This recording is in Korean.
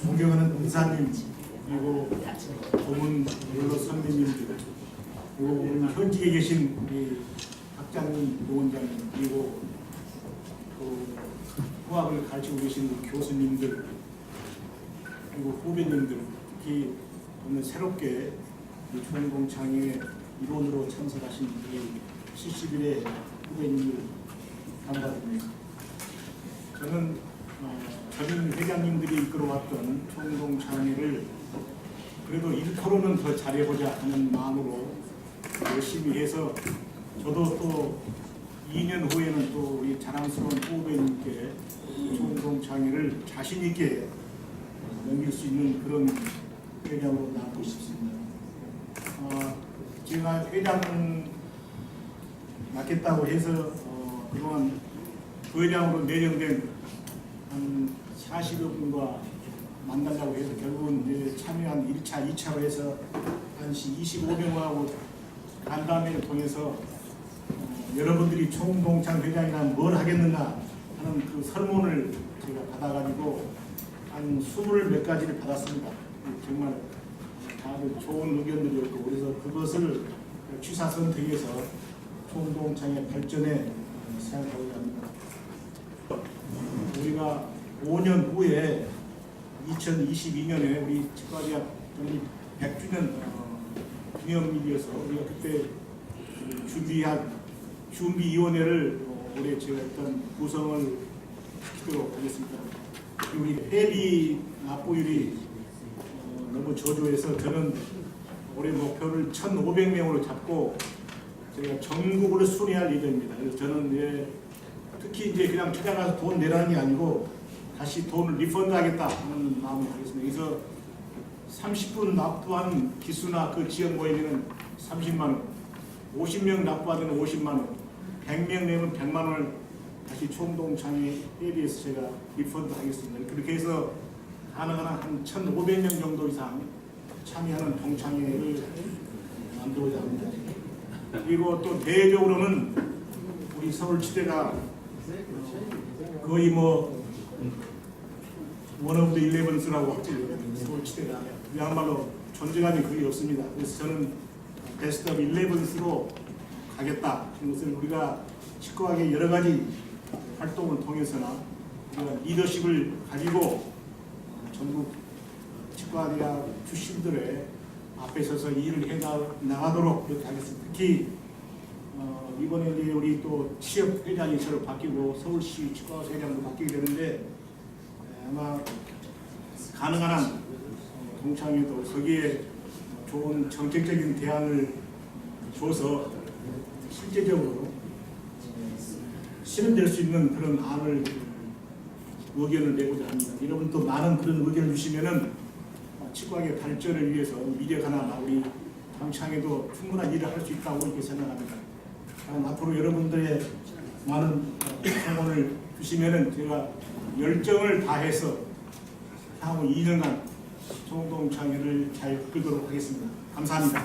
존경하는 의사님 그리고 고문 여러 선배님들 그리고 오늘 현직에 계신 우리 학장님, 노원장님 그리고 또 후학을 가르치고 계신 교수님들 그리고 후배님들 특히 오늘 새롭게 이 총공창의 일원으로 참석하신 우리 70일의 후배님들 감사드립니다. 저는 어, 전임 회장님들 이 이끌어왔던 총동창회를 그래도 1%는 더 잘해보자 하는 마음으로 열심히 해서 저도 또 2년 후에는 또 우리 자랑스러운 후배님께 총동창회를 자신 있게 넘길 수 있는 그런 회장으로 나고 싶습니다. 어, 제가 회장 맡겠다고 해서 어, 그동안 부회장으로 내정된 한 40여 분과 만나려고 해서 결국은 참여한 1차, 2차로 해서 한 25명하고 간담회를 통해서 어, 여러분들이 총동창 회장이란 뭘 하겠는가 하는 그 설문을 제가 받아가지고 한 20몇 가지를 받았습니다. 정말 다들 좋은 의견들이었고 그래서 그것을 취사 선택해서 총동창의 발전에 생각하고자 합니다. 우리가 5년 후에 2022년에 우리 치과대학創立 100주년 어, 기념일이어서 우리가 그때 그 준비한 준비위원회를 어, 올해 제가 일단 구성을 시키도록 하겠습니다. 우리 회비 납부율이 어, 너무 저조해서 저는 올해 목표를 1,500명으로 잡고 제가 전국으로 순회할 예정입니다. 그래서 저는 이제 특히 이제 그냥 찾아가서 돈 내라는 게 아니고 다시 돈을 리펀드 하겠다 하는 마음을 하겠습니다. 그래서 30분 납부한 기수나 그 지역 모임에는 30만 원, 50명 납부하면 50만 원, 100명 내면 100만 원을 다시 총동창회 회비에서 제가 리펀드 하겠습니다. 그렇게 해서 가능한 한 1,500명 정도 이상 참여하는 동창회를 만들고자 합니다. 그리고 또 대외적으로는 우리 서울치대가 거의 뭐 원오브 일레븐스라고 하죠. 서울치대가 그야말로 존재감이 거의 없습니다. 그래서 저는 베스트 오브 일레븐스로 가겠다. 이것을 우리가 치과학의 여러 가지 활동을 통해서나 우리가 리더십을 가지고 전국 치과대학 출신들의 앞에 서서 일을 해 나- 나가도록 그렇게 하겠습니다. 특히 어, 이번에 우리 또 취업 회장이 새로 바뀌고 서울시 치과 회장도 바뀌게 되는데 에, 아마 가능한 한 어, 동창회도 거기에 좋은 정책적인 대안을 줘서 실제적으로 어, 실현될 수 있는 그런 안을 의견을 내고자 합니다. 여러분 또 많은 그런 의견을 주시면은 어, 치과의 발전을 위해서 미래가나 우리 당창에도 충분한 일을 할 수 있다고 이렇게 생각합니다. 앞으로 여러분들의 많은 어, 성원을 주시면은 제가 열정을 다해서 향후 2년간 총동창회를 잘 이끌도록 하겠습니다. 감사합니다.